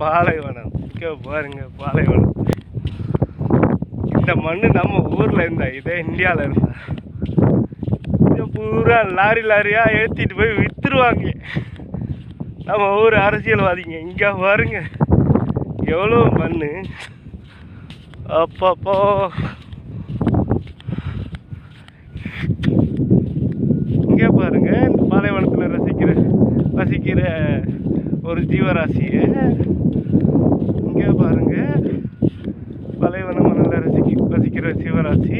பாலைவனம். இங்கே பாருங்க பாலைவனம். இந்த மண்ணு நம்ம ஊரில் இருந்தா இதே இந்தியாவில் இருந்தா. இதை பூரா லாரி லாரியாக ஏற்றிட்டு போய் விற்றுருவாங்க நம்ம ஊர் அரசியல்வாதிங்க இங்கே பாருங்க. எவ்வளோ மண்ணு? அப்பப்போ. இங்கே பாருங்க இந்த பாலைவனத்தில் ரசிக்கிற வசிக்கிற ஒரு ஜீவராசியை இங்கே பாருங்க பாலைவன மண்ணில் ரசிக்க வசிக்கிற சிவராசி